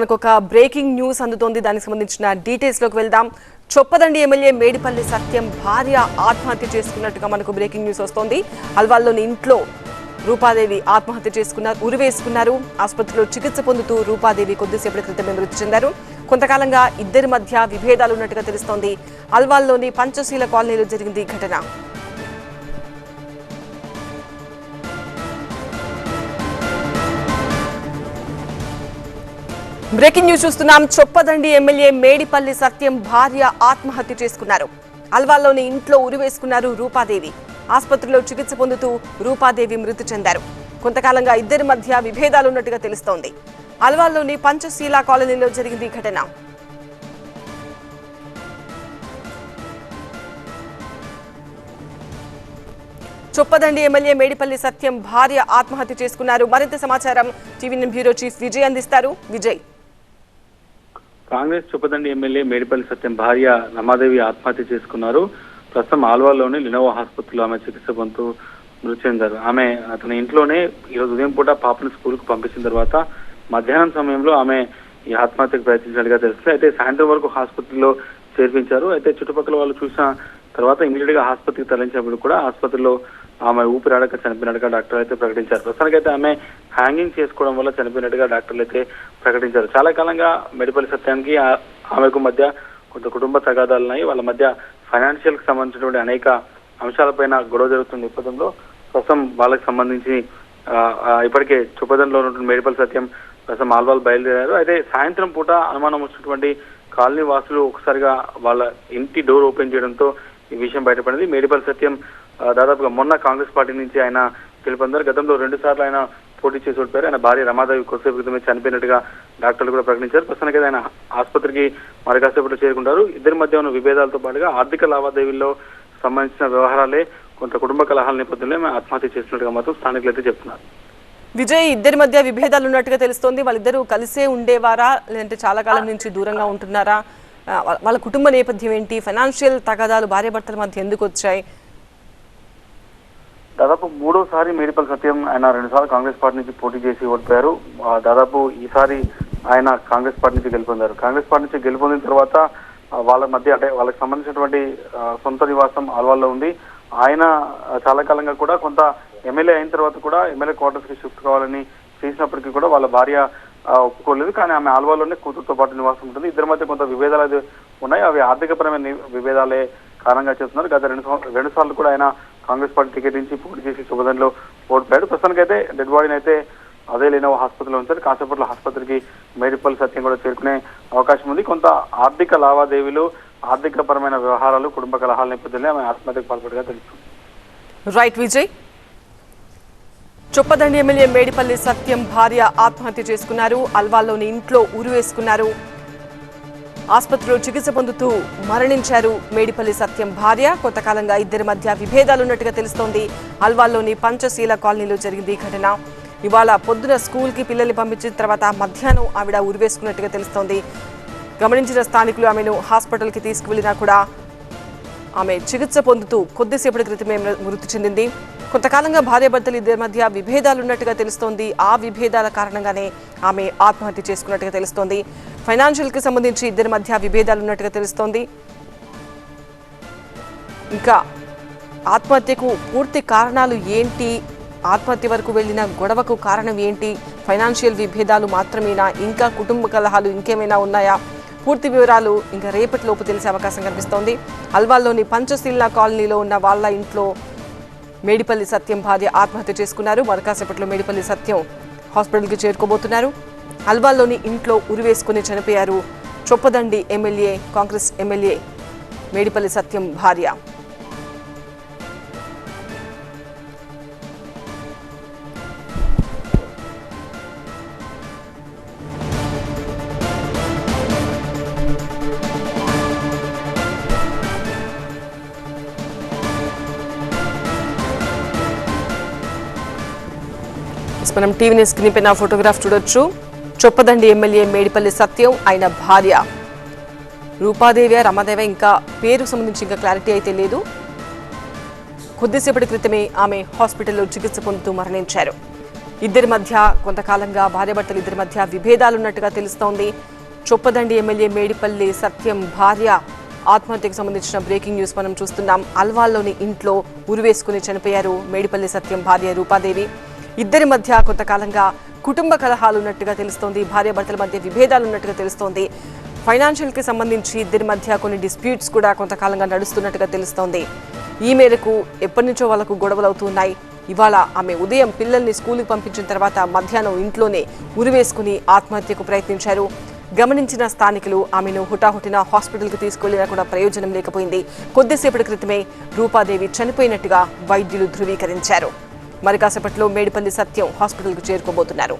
మనకు ఒక breaking news అందుతోంది. దానికి సంబంధించిన డీటెయిల్స్లోకి వెళ్దాం. చొప్పదండి ఎమ్మెల్యే మేడిపల్లి సత్యం భార్య ఆత్మహత్య చేసుకున్నట్టుగా మనకు బ్రేకింగ్ న్యూస్ వస్తోంది. అల్వాల్లోని ఇంట్లో రూపాదేవి ఆత్మహత్య చేసుకున్నారు ఉరివేసుకున్నారు. ఆసుపత్రిలో చికిత్స పొందుతూ రూపాదేవి కొద్దిసేపటి క్రితమే మృతి చెందారు. కొంతకాలంగా ఇద్దరి మధ్య విభేదాలు ఉన్నట్టుగా తెలుస్తోంది. అల్వాల్లోని పంచశీల కాలనీలో జరిగింది ఈ ఘటన. బ్రేకింగ్ న్యూస్ చూస్తున్నాం. చొప్పదండి ఎమ్మెల్యే మేడిపల్లి సత్యం భార్య ఆత్మహత్య చేసుకున్నారు. అల్వాల్లోని ఇంట్లో ఉరివేసుకున్నారు రూపాదేవి. ఆసుపత్రిలో చికిత్స పొందుతూ రూపాదేవి మృతి చెందారు. కొంతకాలంగా ఇద్దరి మధ్య విభేదాలున్నట్టుగా తెలుస్తోంది. అల్వాల్లోని పంచశీల కాలనీలో జరిగింది ఈ ఘటన. చొప్పదండి ఎమ్మెల్యే మేడిపల్లి సత్యం భార్య ఆత్మహత్య చేసుకున్నారు. మరింత సమాచారం టీవీ బ్యూరో చీఫ్ విజయ్ అందిస్తారు. విజయ్. కాంగ్రెస్ చుప్పదండి ఎమ్మెల్యే మేడిపల్లి సత్యం భార్య రమాదేవి ఆత్మహత్య చేసుకున్నారు. ప్రస్తుతం ఆల్వాల్లోని లినోవా ఆసుపత్రిలో ఆమె చికిత్స పొందుతూ మృతి చెందారు. ఆమె అతని ఇంట్లోనే ఈరోజు ఉదయం పూట పాపని స్కూల్కు పంపించిన తర్వాత మధ్యాహ్నం సమయంలో ఆమె ఈ ఆత్మహత్యకు ప్రయత్నించినట్టుగా తెలుస్తుంది. అయితే సాయంత్రం వరకు ఆసుపత్రిలో చేర్పించారు. అయితే చుట్టుపక్కల వాళ్ళు చూసిన తర్వాత ఇమీడియట్గా ఆసుపత్రికి తరలించినప్పుడు కూడా ఆసుపత్రిలో ఆమె ఊపిరాడక చనిపోయినట్టుగా డాక్టర్లు అయితే ప్రకటించారు. ప్రస్తుతానికైతే ఆమె హ్యాంగింగ్ చేసుకోవడం వల్ల చనిపోయినట్టుగా డాక్టర్లు అయితే ప్రకటించారు. చాలా కాలంగా మెడిపల్లి సత్యానికి ఆమెకు మధ్య కొంత కుటుంబ తగాదాలు ఉన్నాయి వాళ్ళ మధ్య ఫైనాన్షియల్కి సంబంధించినటువంటి అనేక అంశాలపైన గొడవ జరుగుతున్న నేపథ్యంలో ప్రస్తుతం వాళ్ళకి సంబంధించి ఇప్పటికే చుపదంలో ఉన్నటువంటి మెడిపల్ సత్యం ప్రస్తుతం ఆల్వాల్ బయలుదేరారు. అయితే సాయంత్రం పూట అనుమానం వచ్చినటువంటి కాలనీ వాసులు ఒకసారిగా వాళ్ళ ఇంటి డోర్ ఓపెన్ చేయడంతో ఈ విషయం బయటపడింది. మేడిపల్లి సత్యం దాదాపుగా మొన్న కాంగ్రెస్ పార్టీ నుంచి ఆయన పిలుపొందారు. గతంలో రెండు సార్లు ఆయన పోటీ చేసి ఓడిపోయారు. ఆయన భార్య రమాదేవి కొద్దిసేపు క్రితమే చనిపోయినట్టుగా డాక్టర్లు కూడా ప్రకటించారు. ప్రస్తుతానికి ఆయన ఆసుపత్రికి మరి కాసేపట్లో చేరుకుంటారు. ఇద్దరి మధ్య ఉన్న విభేదాలతో పాటుగా ఆర్థిక లావాదేవీల్లో సంబంధించిన వ్యవహారాలే కొంత కుటుంబ కలహాల నేపథ్యంలో ఆత్మహత్య చేసినట్టుగా మాత్రం స్థానికులు అయితే చెప్తున్నారు. విజయ్ ఇద్దరి మధ్య విభేదాలు ఉన్నట్టుగా తెలుస్తోంది. వాళ్ళిద్దరూ కలిసే ఉండేవారా? లేదంటే చాలా కాలం నుంచి దూరంగా ఉంటున్నారా? వాళ్ళ- వాళ్ళ కుటుంబ నేపథ్యం ఏంటి? ఫైనాన్షియల్ తగాదాలు భార్యాభర్తల మధ్య ఎందుకు వచ్చాయి? దాదాపు మూడోసారి మేడిపల్లి సత్యం ఆయన రెండుసార్లు కాంగ్రెస్ పార్టీ నుంచి పోటీ చేసి ఓడిపోయారు. దాదాపు ఈసారి ఆయన కాంగ్రెస్ పార్టీ నుంచి గెలుపొందారు. కాంగ్రెస్ పార్టీ నుంచి గెలుపొందిన తర్వాత వాళ్ళ మధ్య అంటే వాళ్ళకి సంబంధించినటువంటి సొంత నివాసం ఆల్వాల్లో ఉంది. ఆయన చాలా కాలంగా కూడా కొంత ఎమ్మెల్యే అయిన తర్వాత కూడా ఎమ్మెల్యే క్వార్టర్స్కి షిఫ్ట్ కావాలని చేసినప్పటికీ కూడా వాళ్ళ భార్య ఒప్పుకోలేదు. కానీ ఆమె ఆల్వాలోనే కూతురుతో పాటు నివాసం ఉంటుంది. ఇద్దరి మధ్య కొంత విభేదాలు అయితే ఉన్నాయి. అవి ఆర్థికపరమైన విభేదాలే కారణంగా చేస్తున్నారు. గత రెండు రెండు సార్లు కూడా ఆయన కాంగ్రెస్ పార్టీ టికెట్ నుంచి పోటీ చేసి శుభదంలో ఓడిపోయాడు. ప్రస్తుతానికైతే డెడ్ బాడీని అయితే అదే లేనో హాస్పిటల్లో ఉంచారు. కాసేపట్లో ఆసుపత్రికి మేడిపల్లి సత్యం కూడా చేరుకునే అవకాశం ఉంది. కొంత ఆర్థిక లావాదేవీలు ఆర్థిక పరమైన వ్యవహారాలు కుటుంబ కలహాల నేపథ్యంలో ఆమె ఆత్మహత్యకు పాల్పడిగా తెలుస్తుంది. రైట్ విజయ్. చొప్పదండి ఎమ్మెల్యే మేడిపల్లి సత్యం భార్య ఆత్మహత్య చేసుకున్నారు. అల్వాల్లోని ఇంట్లో ఉరి వేసుకున్నారు ఆసుపత్రిలో చికిత్స పొందుతూ మరణించారు మేడిపల్లి సత్యం భార్య. కొంతకాలంగా ఇద్దరి మధ్య విభేదాలున్నట్టుగా తెలుస్తోంది. అల్వాల్లోని పంచశీల కాలనీలో జరిగింది ఈ ఘటన. ఇవాళ పొద్దున స్కూల్కి పిల్లల్ని పంపించిన తర్వాత మధ్యాహ్నం ఆవిడ ఉరివేసుకున్నట్టుగా తెలుస్తోంది. గమనించిన స్థానికులు ఆమెను హాస్పిటల్కి తీసుకువెళ్ళినా కూడా ఆమె చికిత్స పొందుతూ కొద్దిసేపటి క్రితమే మృతి చెందింది. కొంతకాలంగా భార్యాభర్తలు ఇద్దరి మధ్య విభేదాలున్నట్టుగా తెలుస్తోంది. ఆ విభేదాల కారణంగానే ఆమె ఆత్మహత్య చేసుకున్నట్టుగా తెలుస్తోంది. ఫైనాన్షియల్కి సంబంధించి ఇద్దరి మధ్య విభేదాలు ఉన్నట్టుగా తెలుస్తోంది. ఇంకా ఆత్మహత్యకు పూర్తి కారణాలు ఏంటి? ఆత్మహత్య వరకు వెళ్ళిన గొడవకు కారణం ఏంటి? ఫైనాన్షియల్ విభేదాలు మాత్రమేనా? ఇంకా కుటుంబ కలహాలు ఇంకేమైనా ఉన్నాయా? పూర్తి వివరాలు ఇంకా రేపటిలోపు తెలిసే అవకాశం కనిపిస్తోంది. అల్వాల్లోని పంచశీల కాలనీలో ఉన్న వాళ్ళ ఇంట్లో మేడిపల్లి సత్యం భార్య ఆత్మహత్య చేసుకున్నారు. మరకాసేపట్లో మేడిపల్లి సత్యం హాస్పిటల్కి చేరుకోబోతున్నారు. అల్వాల్లోని ఇంట్లో ఉరివేసుకుని చనిపోయారు చొప్పదండి ఎమ్మెల్యే కాంగ్రెస్ ఎమ్మెల్యే మేడిపల్లి సత్యం భార్య. మనం టీవీ స్క్రీన్ పైన ఫోటోగ్రాఫ్ చూడొచ్చు. చొప్పదండి ఎమ్మెల్యే మేడిపల్లి సత్యం ఆయన భార్య. రూపాదేవి రమాదేవి ఇంకా పేరు సంబంధించి ఇంకా క్లారిటీ అయితే లేదు. కొద్దిసేపటి క్రితమే ఆమె హాస్పిటల్లో చికిత్స పొందుతూ మరణించారు. ఇద్దరి మధ్య కొంతకాలంగా భార్యభర్తలు ఇద్దరి మధ్య విభేదాలున్నట్టుగా తెలుస్తోంది. చొప్పదండి ఎమ్మెల్యే మేడిపల్లి సత్యం భార్య ఆత్మహత్యకు సంబంధించిన బ్రేకింగ్ న్యూస్ మనం చూస్తున్నాం. అల్వాల్లోని ఇంట్లో ఉరివేసుకుని చనిపోయారు మేడిపల్లి సత్యం భార్య రూపాదేవి. ఇద్దరి మధ్య కొంతకాలంగా కుటుంబ కలహాలు ఉన్నట్టుగా తెలుస్తోంది. భార్యాభర్తల మధ్య విభేదాలు ఉన్నట్టుగా తెలుస్తోంది. ఫైనాన్షియల్కి సంబంధించి ఇద్దరి మధ్య కొన్ని డిస్ప్యూట్స్ కూడా కొంతకాలంగా నడుస్తున్నట్టుగా తెలుస్తోంది. ఈ మేరకు ఎప్పటి నుంచో వాళ్ళకు గొడవలు అవుతున్నాయి. ఇవాళ ఆమె ఉదయం పిల్లల్ని స్కూల్కి పంపించిన తర్వాత మధ్యాహ్నం ఇంట్లోనే ఉరివేసుకుని ఆత్మహత్యకు ప్రయత్నించారు. గమనించిన స్థానికులు ఆమెను హుటాహుటిన హాస్పిటల్కి తీసుకెళ్ళినా కూడా ప్రయోజనం లేకపోయింది. కొద్దిసేపటి క్రితమే రూపాదేవి చనిపోయినట్టుగా వైద్యులు ధృవీకరించారు. మరి కాసేపట్లో మేడిపల్లి సత్యం హాస్పిటల్కు చేరుకోబోతున్నారు.